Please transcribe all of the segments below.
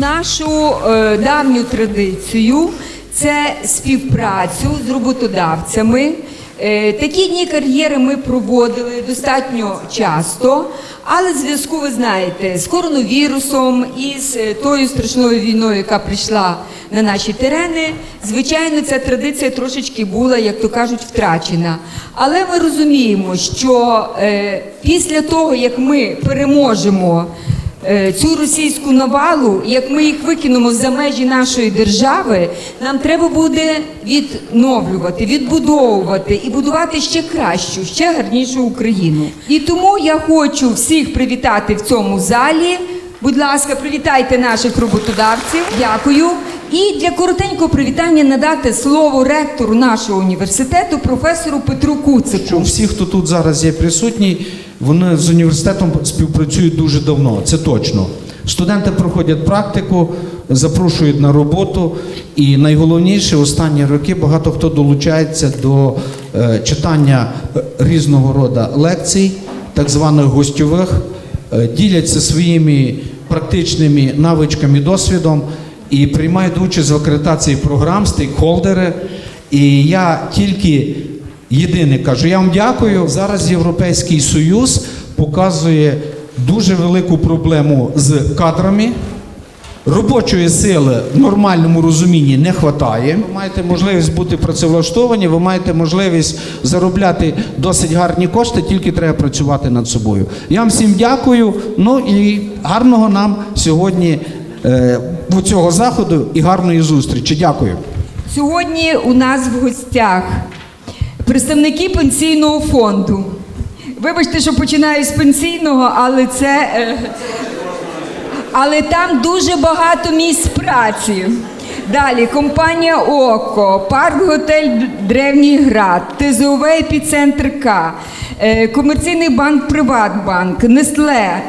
нашу е, давню традицію. Це співпрацю з роботодавцями. Е, Такі дні кар'єри ми проводили достатньо часто, але в зв'язку, ви знаєте, з коронавірусом і з е, тою страшною війною, яка прийшла на наші терени, звичайно, ця традиція трошечки була, як то кажуть, втрачена. Але ми розуміємо, що е, після того, як ми переможемо цю російську навалу, як ми їх викинемо за межі нашої держави, нам треба буде відновлювати, відбудовувати і будувати ще кращу, ще гарнішу Україну. І тому я хочу всіх привітати в цьому залі. Будь ласка, привітайте наших роботодавців. Дякую. І для коротенького привітання надати слово ректору нашого університету, професору Петру Куцику. Всі, хто тут зараз є присутні, вони з університетом співпрацюють дуже давно, це точно. Студенти проходять практику, запрошують на роботу, і найголовніше, останні роки багато хто долучається до е, читання різного роду лекцій, так званих гостьових, е, діляться своїми практичними навичками, досвідом і приймають участь в акредитації програм, стейкхолдери. І я тільки Єдине кажу, я вам дякую. Зараз Європейський Союз показує дуже велику проблему з кадрами. Робочої сили в нормальному розумінні не вистачає. Ви маєте можливість бути працевлаштовані, ви маєте можливість заробляти досить гарні кошти, тільки треба працювати над собою. Я вам всім дякую. Ну і гарного нам сьогодні е, цього заходу і гарної зустрічі. Дякую. Сьогодні у нас в гостях представники пенсійного фонду. Вибачте, що починаю з пенсійного, але це. е, Але там дуже багато місць праці. Далі компанія ОКО, парк готель Древній Град, ТЗОВ «Епіцентр К, е, комерційний банк Приватбанк, Нестле.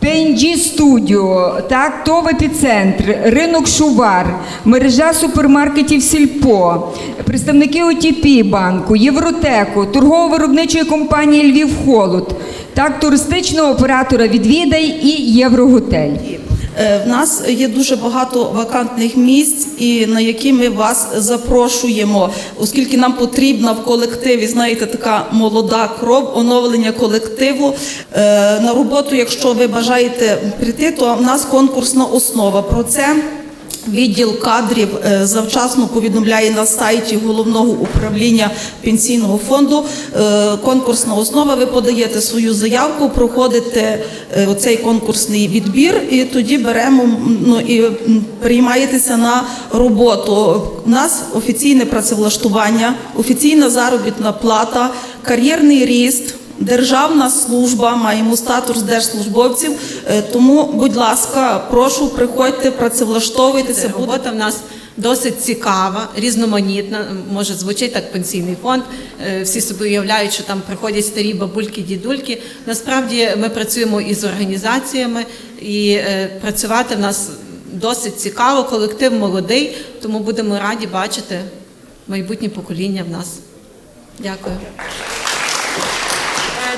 Е, студіо, так, ТОВ «Епіцентр», ринок Шувар, мережа супермаркетів Сільпо, представники ОТП банку, Євротеку, торгово-виробничої компанії Львів Холод, так, туристичного оператора Відвідай і Євроготель. Е, В нас є дуже багато вакантних місць, і на які ми вас запрошуємо, оскільки нам потрібна в колективі, знаєте, така молода кров, оновлення колективу. Е, На роботу, якщо ви бажаєте прийти, то в нас конкурсна основа. Про це Відділ кадрів е, завчасно повідомляє на сайті головного управління пенсійного фонду. Е, Конкурсна основа. Ви подаєте свою заявку, проходите е, оцей конкурсний відбір, і тоді беремо ну і приймаєтеся на роботу. У нас офіційне працевлаштування, офіційна заробітна плата, кар'єрний ріст. Державна служба, маємо статус держслужбовців. Е, Тому, будь ласка, прошу, приходьте, працевлаштовуйтеся. Робота в нас досить цікава, різноманітна. Може, звучить так пенсійний фонд. Е, Всі собі уявляють, що там приходять старі бабульки, дідульки. Насправді ми працюємо із організаціями, і е, працювати в нас досить цікаво. Колектив молодий, тому будемо раді бачити майбутнє покоління в нас. Дякую.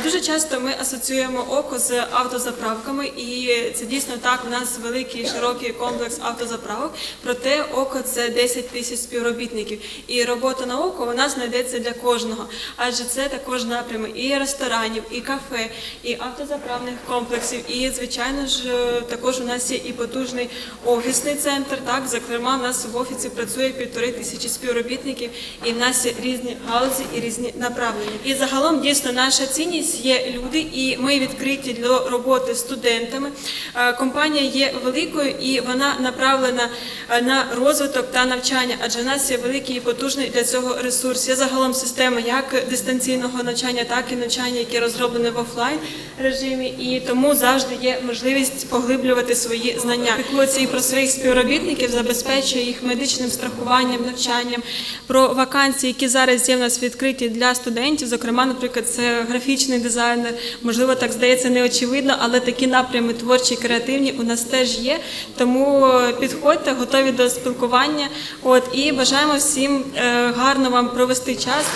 Дуже часто ми асоціюємо око з автозаправками, і це дійсно так. У нас великий широкий комплекс автозаправок. Проте око це 10 тисяч співробітників. І робота на око вона знайдеться для кожного. Адже це також напрями і ресторанів, і кафе, і автозаправних комплексів. І звичайно ж, також у нас є і потужний офісний центр. Так, зокрема, в нас в офісі працює півтори тисячі співробітників, і в нас є різні галузі і різні направлення. І загалом дійсно наша цінність є люди, і ми відкриті для роботи студентами. Е, Компанія є великою і вона направлена е, на розвиток та навчання, адже в нас є великий і потужний для цього ресурс. Є загалом система як дистанційного навчання, так і навчання, яке розроблене в офлайн режимі, і тому завжди є можливість поглиблювати свої знання. Піклується і про своїх співробітників, забезпечує їх медичним страхуванням, навчанням, про вакансії, які зараз є в нас відкриті для студентів. Зокрема, наприклад, це графічний дизайнер. Можливо, так здається неочевидно, але такі напрями творчі, креативні у нас теж є. Тому е, підходьте, готові до спілкування. От і бажаємо всім е, гарно вам провести час.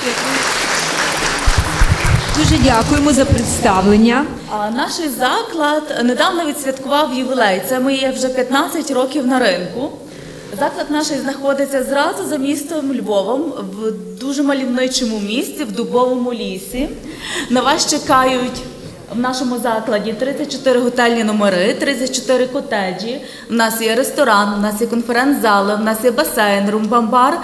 Дуже дякуємо за представлення. А Наш заклад недавно відсвяткував ювілей. Це ми є вже 15 років на ринку. Заклад наш знаходиться зразу за містом Львовом в дуже мальовничому місці, в дубовому лісі. На вас чекають в нашому закладі 34 готельні номери, 34 котеджі. У нас є ресторан, у нас є конференц-зали, у нас є басейн, румбамбар.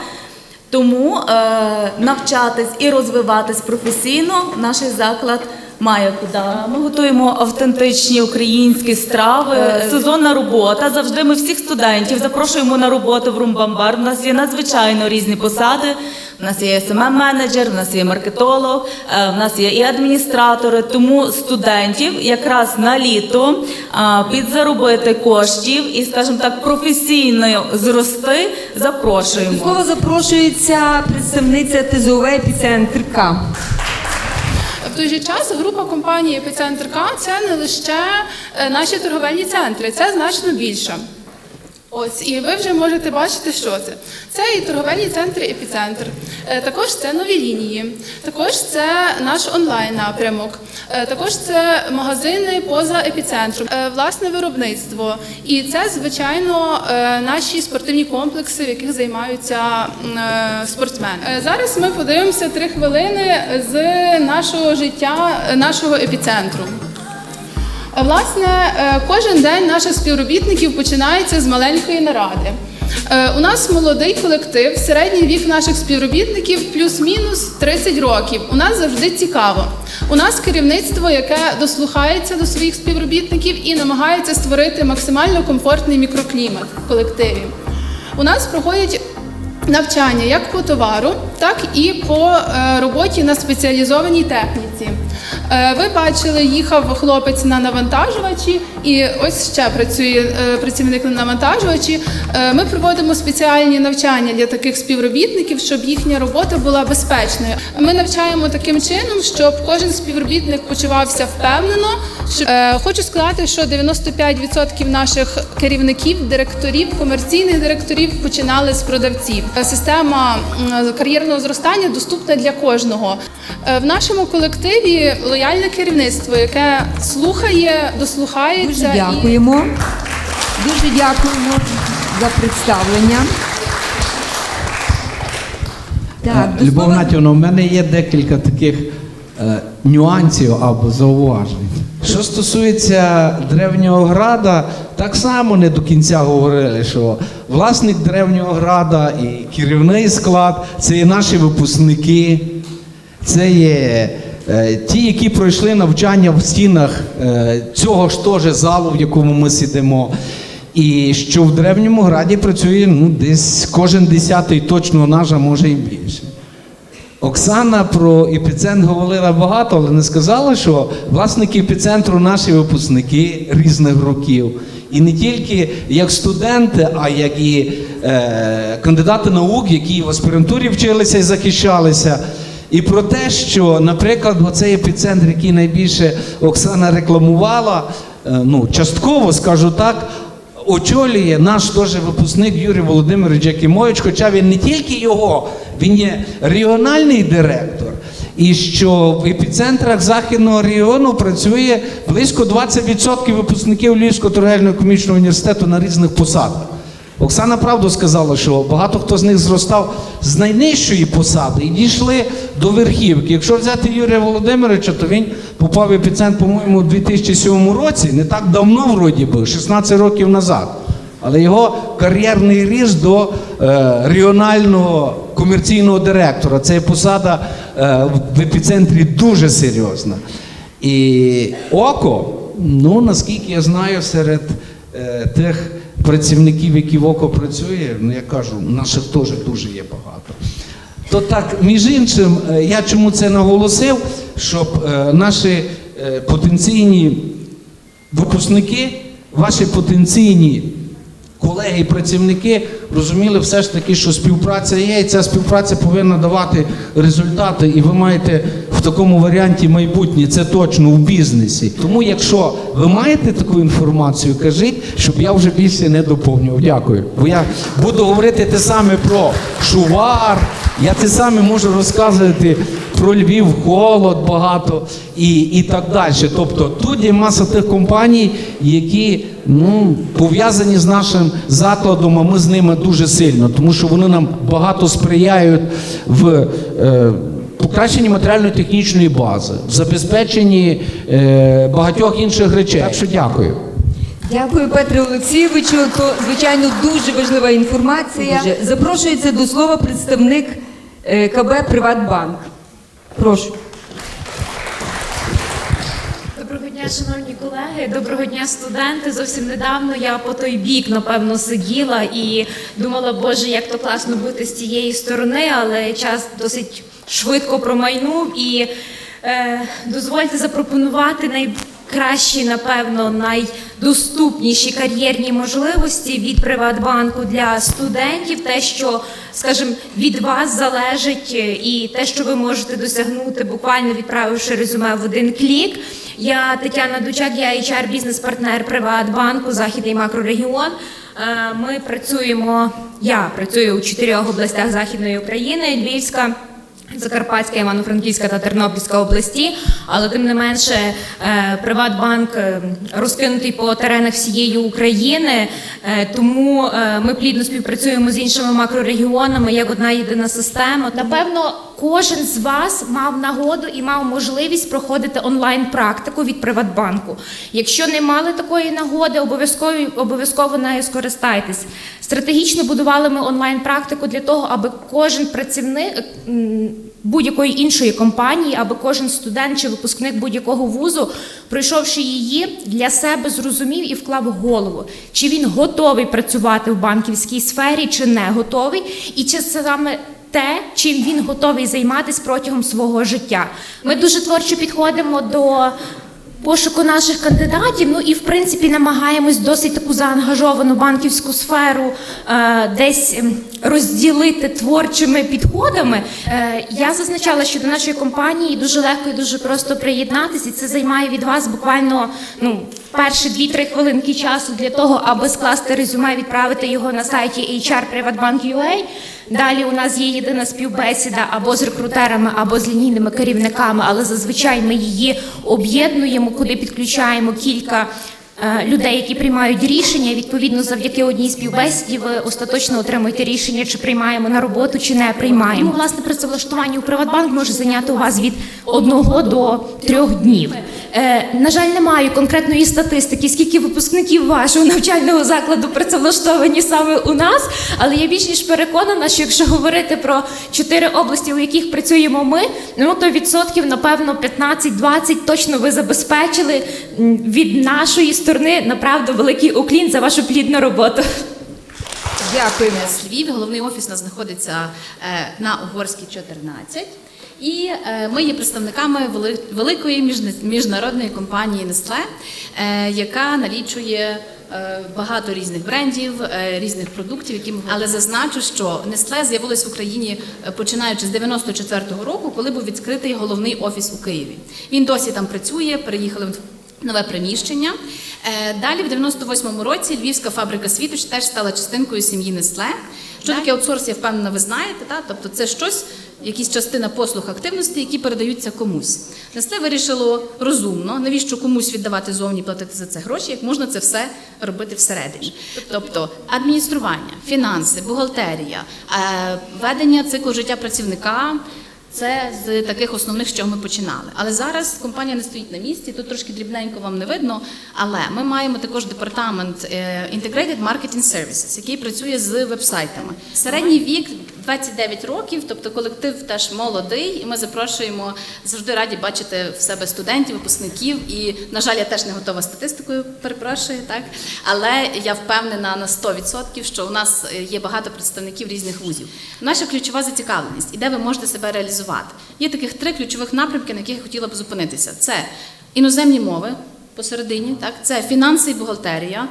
Тому е, навчатись і розвиватись професійно наш заклад має куди. Ми готуємо автентичні українські страви. Е, Сезонна робота. Завжди ми всіх студентів запрошуємо на роботу в Румбамбар. У нас є надзвичайно різні посади. У нас є смм менеджер у нас є маркетолог, е, у нас є і адміністратори. Тому студентів якраз на літо підзаробити коштів і, скажімо так, професійно зрости запрошуємо. До слова запрошується представниця ТЗОВ «Епіцентр К». В той же час група компанії Епіцентр К це не лише е, наші торговельні центри, це значно більше. Ось, і ви вже можете бачити, що це. Це і торговельні центри Епіцентр. Е, Також це нові лінії, також це наш онлайн напрямок, е, також це магазини поза епіцентром, е, власне виробництво. І це, звичайно, наші спортивні комплекси, в яких займаються спортсмени. Зараз ми подивимося три хвилини з нашого життя, нашого епіцентру. Власне, е, кожен день наших співробітників починається з маленької наради. Е, У нас молодий колектив, середній вік наших співробітників плюс-мінус 30 років. У нас завжди цікаво. У нас керівництво, яке дослухається до своїх співробітників і намагається створити максимально комфортний мікроклімат в колективі. У нас проходять навчання як по товару, так і по е, роботі на спеціалізованій техніці. Е, Ви бачили, їхав хлопець на навантажувачі, і ось ще працює е, працівник на навантажувачі. Е, Ми проводимо спеціальні навчання для таких співробітників, щоб їхня робота була безпечною. Ми навчаємо таким чином, щоб кожен співробітник почувався впевнено. Е, Хочу сказати, що 95% наших керівників, директорів, комерційних директорів починали з продавців. Е, Система кар'єрного зростання доступна для кожного. Е, В нашому колективі лояльне керівництво, яке слухає, дослухається. Дуже і- дякуємо. Дуже дякуємо за представлення. Так, Любов слова- Натівна, у мене є декілька таких нюансів або зауважень. Що стосується древнього града, так само не до кінця говорили, що власник древнього града і керівний склад це є наші випускники, це є е, ті, які пройшли навчання в стінах е, цього ж теж залу, в якому ми сидимо. І що в древньому граді працює ну, десь кожен десятий точно наш, а може і більше. Оксана про епіцентр говорила багато, але не сказала, що власники епіцентру наші випускники різних років. І не тільки як студенти, а як і е, кандидати наук, які в аспірантурі вчилися і захищалися. І про те, що, наприклад, оцей епіцентр, який найбільше Оксана рекламувала, е, ну, частково скажу так, очолює наш теж випускник Юрій Володимирович Якимович, хоча він не тільки його, він є регіональний директор. І що в епіцентрах Західного регіону працює близько 20% випускників Львівського торгельно економічного університету на різних посадах. Оксана правду сказала, що багато хто з них зростав з найнижчої посади і дійшли до верхівки. Якщо взяти Юрія Володимировича, то він попав в епіцентр, по-моєму, у 2007 році, не так давно, вроді би, 16 років назад. Але його кар'єрний ріст до е, регіонального комерційного директора. Це посада е, в епіцентрі дуже серйозна. І око, ну наскільки я знаю, серед е, тих працівників, які в око працює, ну я кажу, наших теж дуже є багато. То так, між іншим, е, я чому це наголосив, щоб е, наші е, потенційні випускники, ваші потенційні колеги і працівники розуміли все ж таки, що співпраця є, і ця співпраця повинна давати результати, і ви маєте такому варіанті майбутнє, це точно у бізнесі. Тому, якщо ви маєте таку інформацію, кажіть, щоб я вже більше не доповнював. Дякую. Бо я буду говорити те саме про шувар, я те саме можу розказувати про Львів холод багато і, і так далі. Тобто тут є маса тих компаній, які ну, пов'язані з нашим закладом, а ми з ними дуже сильно, тому що вони нам багато сприяють в. Е, Покращенні матеріально-технічної бази, в забезпеченні е, багатьох інших речей. Так що дякую. Дякую, Петре Олексійовичу. То звичайно дуже важлива інформація. Запрошується до слова представник е, КБ Приватбанк. Прошу. Доброго дня, шановні колеги. Доброго дня, студенти. Зовсім недавно я по той бік, напевно, сиділа і думала, боже, як то класно бути з цієї сторони, але час досить швидко промайнув. І е, дозвольте запропонувати найкращі, напевно, найдоступніші кар'єрні можливості від Приватбанку для студентів, те, що, скажімо, від вас залежить, е, і те, що ви можете досягнути, буквально відправивши резюме в один клік. Я Тетяна Дучак, я HR бізнес-партнер Приватбанку Західний макрорегіон. Е, Ми працюємо. Я працюю у чотирьох областях Західної України: Львівська. Закарпатська, Івано-Франківська та Тернопільська області, але тим не менше е, Приватбанк е, розкинутий по теренах всієї України, е, тому ми плідно співпрацюємо з іншими макрорегіонами як одна єдина система. Напевно, кожен з вас мав нагоду і мав можливість проходити онлайн практику від Приватбанку. Якщо не мали такої нагоди, обов'язково обов'язково нею скористайтесь. Стратегічно будували ми онлайн практику для того, аби кожен працівник будь-якої іншої компанії, аби кожен студент чи випускник будь-якого вузу, пройшовши її, для себе зрозумів і вклав голову, чи він готовий працювати в банківській сфері, чи не готовий, і чи це саме те, чим він готовий займатися протягом свого життя. Ми дуже творчо підходимо до пошуку наших кандидатів. Ну і в принципі намагаємось досить таку заангажовану банківську сферу е, десь ем, розділити творчими підходами. Е, я зазначала, що до нашої компанії дуже легко і дуже просто приєднатися, і це займає від вас буквально ну. Перші 2-3 хвилинки часу для того, аби скласти резюме, відправити його на сайті HR Privatbank.ua. Далі у нас є єдина співбесіда або з рекрутерами, або з лінійними керівниками, але зазвичай ми її об'єднуємо, куди підключаємо кілька е, людей, які приймають рішення. Відповідно, завдяки одній співбесіді ви остаточно отримуєте рішення, чи приймаємо на роботу, чи не приймаємо. Тому, власне, працевлаштування у Приватбанк може зайняти у вас від одного до трьох днів. Е, на жаль, не маю конкретної статистики, скільки випускників вашого навчального закладу працевлаштовані саме у нас, але я більш ніж переконана, що якщо говорити про чотири області, у яких працюємо ми, ну то відсотків, напевно, 15-20 точно ви забезпечили від нашої сторони. Направду великий уклін за вашу плідну роботу. Дякуємо. з Львів. Головний офіс у нас знаходиться е, на Угорській 14. І е, ми є представниками великої міжнародної компанії Nestle, е, яка налічує е, багато різних брендів, різних продуктів, які ми але зазначу, що Nestle з'явилось в Україні починаючи з 94-го року, коли був відкритий головний офіс у Києві. Він досі там працює, переїхали в нове приміщення. Далі, в 98-му році, Львівська фабрика світоч теж стала частинкою сім'ї Nestle. Що таке аутсорс, я впевнена, ви знаєте. Та? Тобто це щось, якісь частина послуг активності, які передаються комусь. Nestle вирішило розумно, навіщо комусь віддавати зовні платити за це гроші, як можна це все робити всередині. Тобто адміністрування, фінанси, бухгалтерія, е, ведення циклу життя працівника. Це з таких основних, з чого ми починали. Але зараз компанія не стоїть на місці. Тут трошки дрібненько вам не видно. Але ми маємо також департамент е, Integrated Marketing Services, який працює з вебсайтами. Середній вік 29 років, тобто колектив теж молодий, і ми запрошуємо завжди раді бачити в себе студентів, випускників. І, на жаль, я теж не готова статистикою, перепрошую, так але я впевнена на 100%, що у нас е, є багато представників різних вузів. Наша ключова зацікавленість і де ви можете себе реалізувати. Є таких три ключових напрямки, на яких я хотіла б зупинитися: це іноземні мови посередині, так це фінанси і бухгалтерія.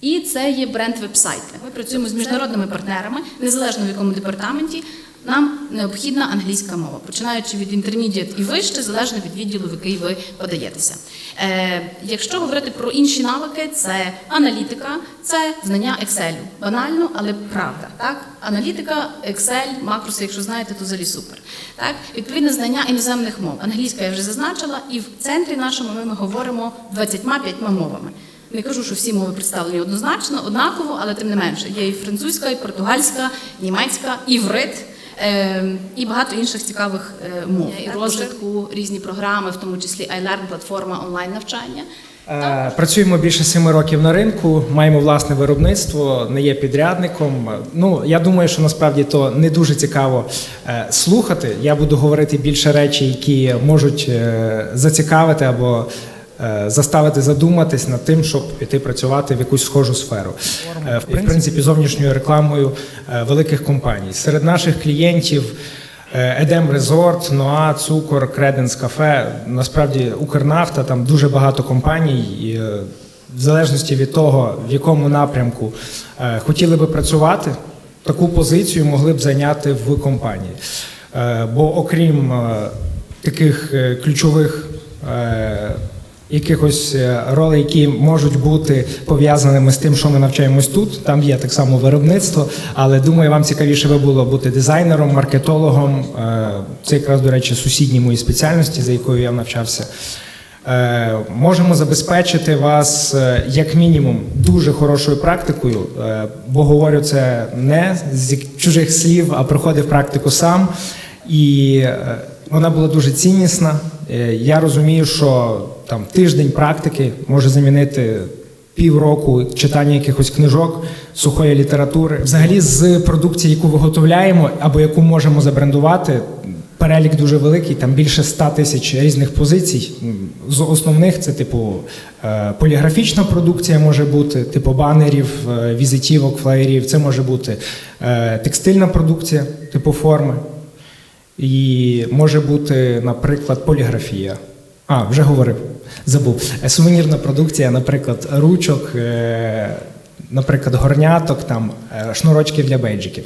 І це є бренд веб-сайти. Ми працюємо з міжнародними партнерами, незалежно в якому департаменті. Нам необхідна англійська мова, починаючи від інтермідіат і вище, залежно від відділу, в який ви подаєтеся. Е, якщо говорити про інші навики, це аналітика, це знання Excel. Банально, але правда. Так? Аналітика, Excel, макроси, якщо знаєте, то взагалі супер. Так? Відповідне знання іноземних мов. Англійська я вже зазначила, і в центрі нашому ми говоримо 25 мовами. Не кажу, що всі мови представлені однозначно, однаково, але тим не менше є і французька, і португальська, німецька, іврит. е, І багато інших цікавих е, мов і розвитку різні програми, в тому числі iLearn, платформа онлайн навчання. Е, Працюємо більше семи років на ринку, маємо власне виробництво, не є підрядником. Ну я думаю, що насправді то не дуже цікаво е, слухати. Я буду говорити більше речі, які можуть зацікавити або заставити задуматись над тим, щоб піти працювати в якусь схожу сферу. Е, В принципі, зовнішньою рекламою е, великих компаній. Серед наших клієнтів. Е, Едем Резорт, Ноа, Цукор, Креденс Кафе. Насправді Укрнафта, там дуже багато компаній. І, е, в залежності від того, в якому напрямку е, хотіли би працювати, таку позицію могли б зайняти в компанії. Е, Бо окрім е, таких е, ключових е, якихось е, ролей, які можуть бути пов'язаними з тим, що ми навчаємось тут. Там є так само виробництво, але думаю, вам цікавіше би було бути дизайнером, маркетологом. Е, Це якраз, до речі, сусідні мої спеціальності, за якою я навчався. Е, Можемо забезпечити вас як мінімум дуже хорошою практикою, бо говорю це не з чужих слів, а проходив практику сам. І вона була дуже ціннісна. Я розумію, що там тиждень практики може замінити півроку читання якихось книжок, сухої літератури. Взагалі, з продукції, яку виготовляємо або яку можемо забрендувати, перелік дуже великий, там більше 100 тисяч різних позицій. З основних це типу е, поліграфічна продукція може бути, типу банерів, е, візитівок, флаєрів. Це може бути е, текстильна продукція, типу форми. І може бути, наприклад, поліграфія. А, вже говорив, забув. Е, Сувенірна продукція, наприклад, ручок, е, наприклад, горняток, там, е, шнурочків для бейджиків.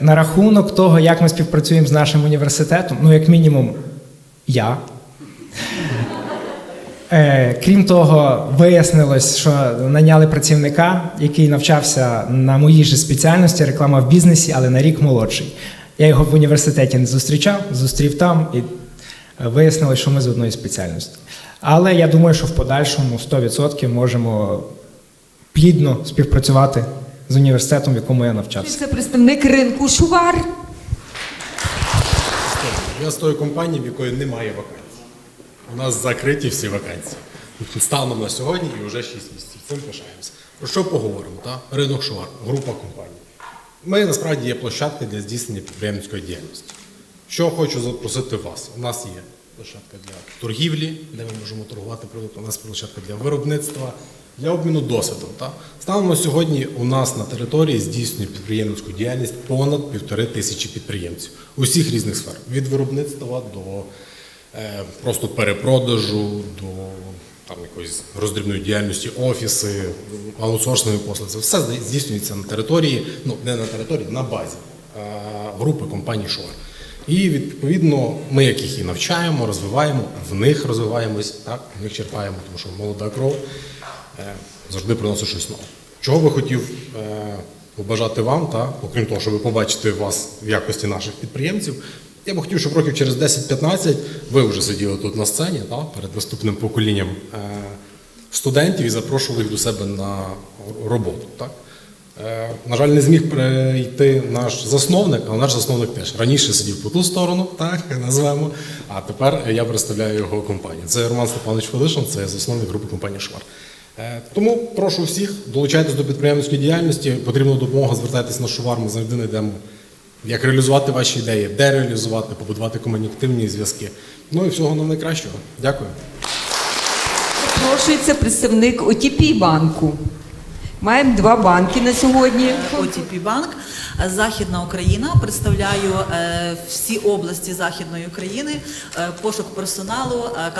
На рахунок того, як ми співпрацюємо з нашим університетом, ну, як мінімум, я. Крім того, вияснилось, що наняли працівника, який навчався на моїй же спеціальності реклама в бізнесі, але на рік молодший. Я його в університеті не зустрічав, зустрів там і е, вияснилось, що ми з одної спеціальності. Але я думаю, що в подальшому 100% можемо плідно співпрацювати з університетом, в якому я навчався. Це представник ринку Шувар. Я з тої компанії, в якої немає вакансій. У нас закриті всі вакансії. Станом на сьогодні і вже 6 місяців. Цим пишаємося. Про що поговоримо? Та? Ринок Шувар, група компаній. Ми насправді є площадка для здійснення підприємницької діяльності. Що хочу запросити вас? У нас є площадка для торгівлі, де ми можемо торгувати продуктом, у нас площадка для виробництва, для обміну досвідом. Станом сьогодні у нас на території здійснює підприємницьку діяльність понад півтори тисячі підприємців усіх різних сфер від виробництва до е, просто перепродажу, до там якоїсь роздрібної діяльності, офіси, аутсорсної послуги. Це все здійснюється на території, ну не на території, на базі е, групи компаній Шор. І відповідно ми, яких і навчаємо, розвиваємо, в них розвиваємось, так, в них черпаємо, тому що молода кров е, завжди приносить щось нове. Чого би хотів е, побажати вам, та, окрім того, щоб побачити вас в якості наших підприємців, я би хотів, щоб років через 10-15 ви вже сиділи тут на сцені та, перед наступним поколінням е, студентів і запрошували їх до себе на роботу. Так? Е, На жаль, не зміг прийти наш засновник, але наш засновник теж раніше сидів по ту сторону, так назвемо. А тепер я представляю його компанію. Це Роман Степанович Федишин, це засновник групи компанії Швар. Е, Тому прошу всіх долучайтесь до підприємницької діяльності. Потрібна допомога, звертайтесь на Шувар, ми завжди знайдемо, як реалізувати ваші ідеї, де реалізувати, побудувати комунікативні зв'язки. Ну і всього нам найкращого. Дякую. Запрошується представник ОТП банку. Маємо два банки на сьогодні. OTP Банк, Західна Україна. Представляю е, всі області Західної України, е, пошук персоналу, е,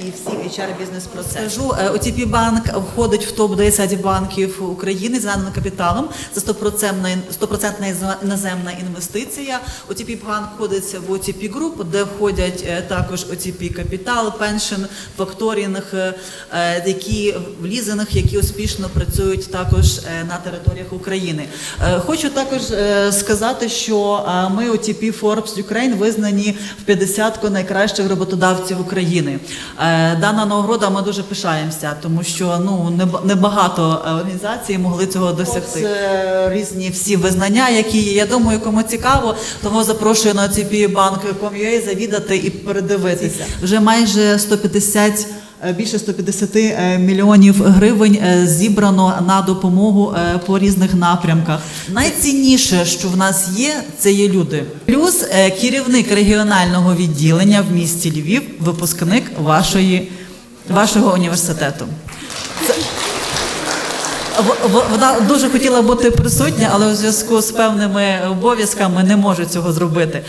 і всі HR бізнес процеси. Скажу, OTP Банк входить в топ 10 банків України з наданим капіталом. Це 100% 100% іноземна інвестиція. OTP Банк входить в OTP Group, де входять також OTP Капітал, Пеншн, Факторінг, які в лізинг, які успішно працюють також на територіях України. Хочу також е, сказати, що е, ми OTP Forbes Ukraine визнані в 50 найкращих роботодавців України. Е, Дана нагорода ми дуже пишаємося, тому що ну неб- небагато організацій могли цього досягти. Це різні всі визнання, які є. Я думаю, кому цікаво, тому запрошую на OTP Bank.com.ua завідати і передивитися. Вже майже 150 е, Більше 150 е, мільйонів гривень е, зібрано на допомогу е, по різних напрямках. Найцінніше, що в нас є, це є люди. Плюс е, керівник регіонального відділення в місті Львів, випускник вашої, вашого університету. Вона дуже хотіла бути присутня, але у зв'язку з певними обов'язками не може цього зробити.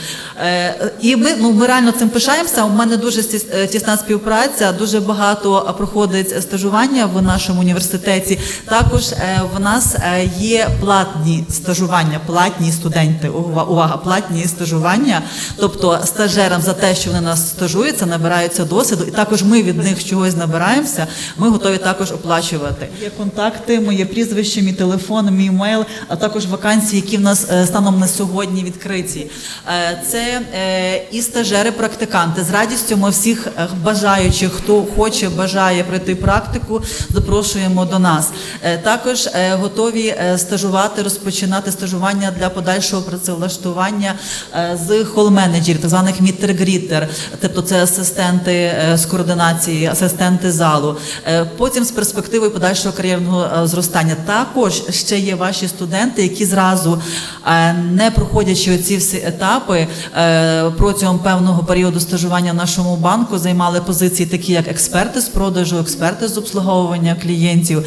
Е, І ми, ну, ми реально цим пишаємося. У мене дуже е, тісна співпраця, дуже багато проходить стажування в нашому університеті. Також е, в нас є платні стажування, платні студенти. Ува- Увага, платні стажування. Тобто стажерам за те, що вони нас стажуються, набираються досвіду, і також ми від них чогось набираємося. Ми готові також оплачувати. Є контакти, моє прізвище, мій телефон, мій мейл, а також вакансії, які в нас е, станом на сьогодні відкриті. Е, Це е, і стажери, практиканти. З радістю ми всіх бажаючих, хто хоче, бажає пройти практику, запрошуємо до нас. Також готові стажувати, розпочинати стажування для подальшого працевлаштування з хол-менеджерів, так званих мітер-грітер, тобто це асистенти з координації, асистенти залу. Потім з перспективою подальшого кар'єрного е, зростання. Також ще є ваші студенти, які зразу е, не проходячи оці всі етапи е, протягом певного періоду стажування в нашому банку, займали позиції такі, як експерти з продажу, експерти з обслуговування клієнтів.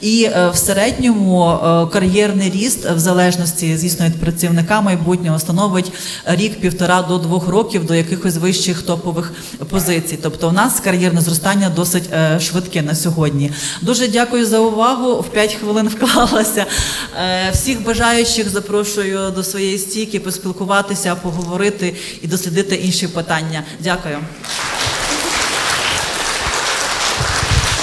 І е, в середньому кар'єрний ріст в залежності, звісно, від працівника майбутнього становить рік-півтора до двох років до якихось вищих топових позицій. Тобто, у нас кар'єрне зростання досить швидке на сьогодні. Дуже дякую за увагу. В 5 хвилин вклалася. Е, Всіх бажаючих запрошую до своєї стійки поспілкуватися, поговорити і дослідити інші питання. Дякую.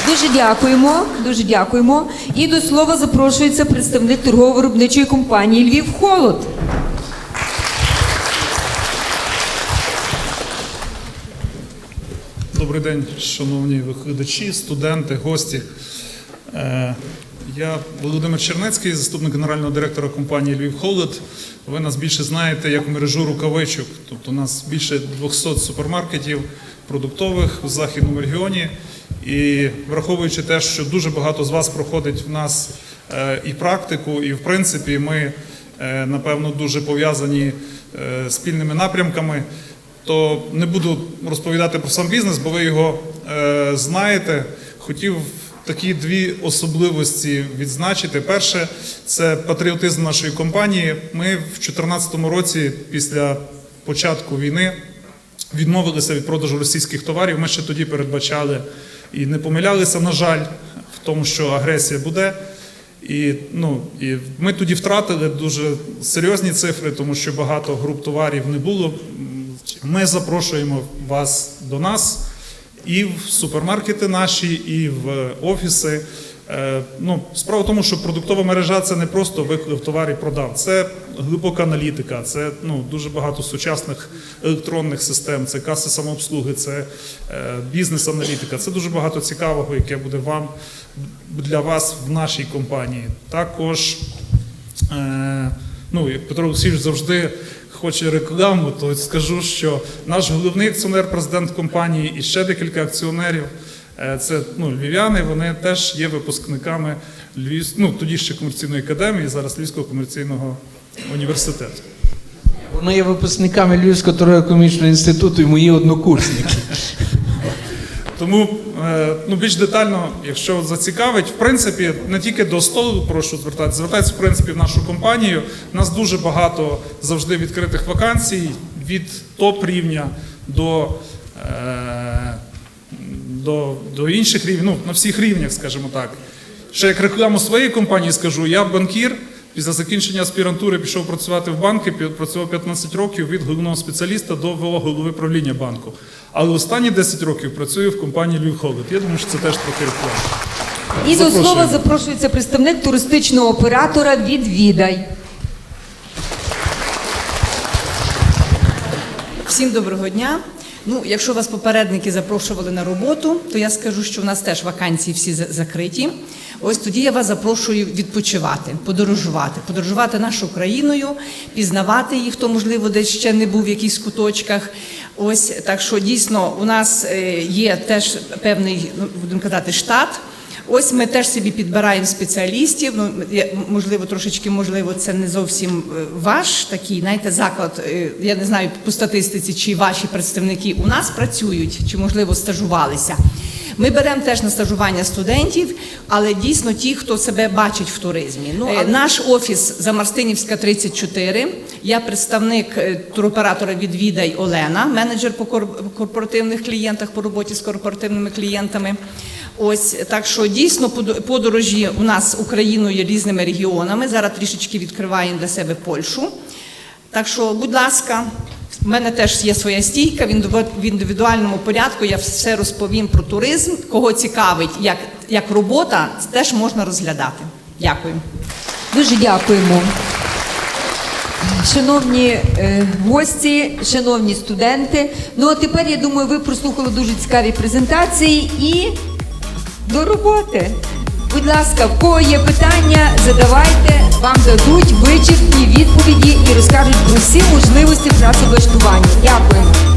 Дуже дякуємо. Дуже дякуємо. І до слова запрошується представник торгово-виробничої компанії Львів Холод. Добрий день, шановні викладачі, студенти, гості. Я Володимир Чернецький, заступник генерального директора компанії Львів Холод. Ви нас більше знаєте як мережу рукавичок. Тобто у нас більше 200 супермаркетів продуктових в західному регіоні. І враховуючи те, що дуже багато з вас проходить в нас е, і практику, і в принципі ми е, напевно дуже пов'язані е, спільними напрямками то не буду розповідати про сам бізнес, бо ви його знаєте. Хотів такі дві особливості відзначити. Перше, це патріотизм нашої компанії. Ми в 2014 році, після початку війни, відмовилися від продажу російських товарів. Ми ще тоді передбачали і не помилялися, на жаль, в тому, що агресія буде. І, ну, і ми тоді втратили дуже серйозні цифри, тому що багато груп товарів не було. Ми запрошуємо вас до нас і в супермаркети наші, і в офіси. Е, Ну, справа в тому, що продуктова мережа це не просто товар і продав, це глибока аналітика, це ну, дуже багато сучасних електронних систем, це каси самообслуги, це е, бізнес-аналітика. Це дуже багато цікавого, яке буде вам для вас в нашій компанії. Також Е, ну, як Петро Олексійович завжди хоче рекламу, то скажу, що наш головний акціонер, президент компанії і ще декілька акціонерів. е, Це ну, львів'яни, вони теж є випускниками Львів, ну, тоді ще комерційної академії, зараз Львівського комерційного університету. Вони є випускниками Львівського торгово-економічного інституту і мої однокурсники. Тому ну, більш детально, якщо зацікавить, в принципі, не тільки до столу прошу звертатися, звертайтеся, в принципі, в нашу компанію. У нас дуже багато завжди відкритих вакансій від топ-рівня до, е, до, до інших рівнів, ну, на всіх рівнях, скажімо так. Ще як рекламу своєї компанії скажу, я банкір. Після закінчення аспірантури пішов працювати в банки, працював 15 років від головного спеціаліста до голови правління банку. Але останні 10 років працюю в компанії Львів Холод. Я думаю, що це теж трохи реклама. І до слова запрошується представник туристичного оператора «Відвідай». Всім доброго дня. Ну, якщо вас попередники запрошували на роботу, то я скажу, що в нас теж вакансії всі закриті. Ось тоді я вас запрошую відпочивати, подорожувати, подорожувати нашою країною, пізнавати їх, хто можливо десь ще не був в якихось куточках. Ось так що дійсно у нас е, є теж певний, ну будемо казати, штат. Ось ми теж собі підбираємо спеціалістів. Ну можливо, трошечки можливо, це не зовсім е, ваш такий, знаєте, заклад. е, Я не знаю по статистиці, чи ваші представники у нас працюють, чи можливо стажувалися. Ми беремо теж на стажування студентів, але дійсно ті, хто себе бачить в туризмі. Ну а наш офіс Замарстинівська 34. Я представник е, туроператора Відвідай Олена, менеджер по корпоративних клієнтах по роботі з корпоративними клієнтами. Ось так що дійсно подорожі у нас Україною різними регіонами. Зараз трішечки відкриваємо для себе Польщу. Так що, будь ласка, в мене теж є своя стійка в в індивідуальному порядку. Я все розповім про туризм. Кого цікавить, як, як робота, теж можна розглядати. Дякую. Дуже дякуємо. Шановні е, гості, шановні студенти. Ну а тепер я думаю, ви прослухали дуже цікаві презентації і до роботи. Будь ласка, в кого є питання, задавайте, вам дадуть вичерпні відповіді і розкажуть про всі можливості працевлаштування. Дякуємо.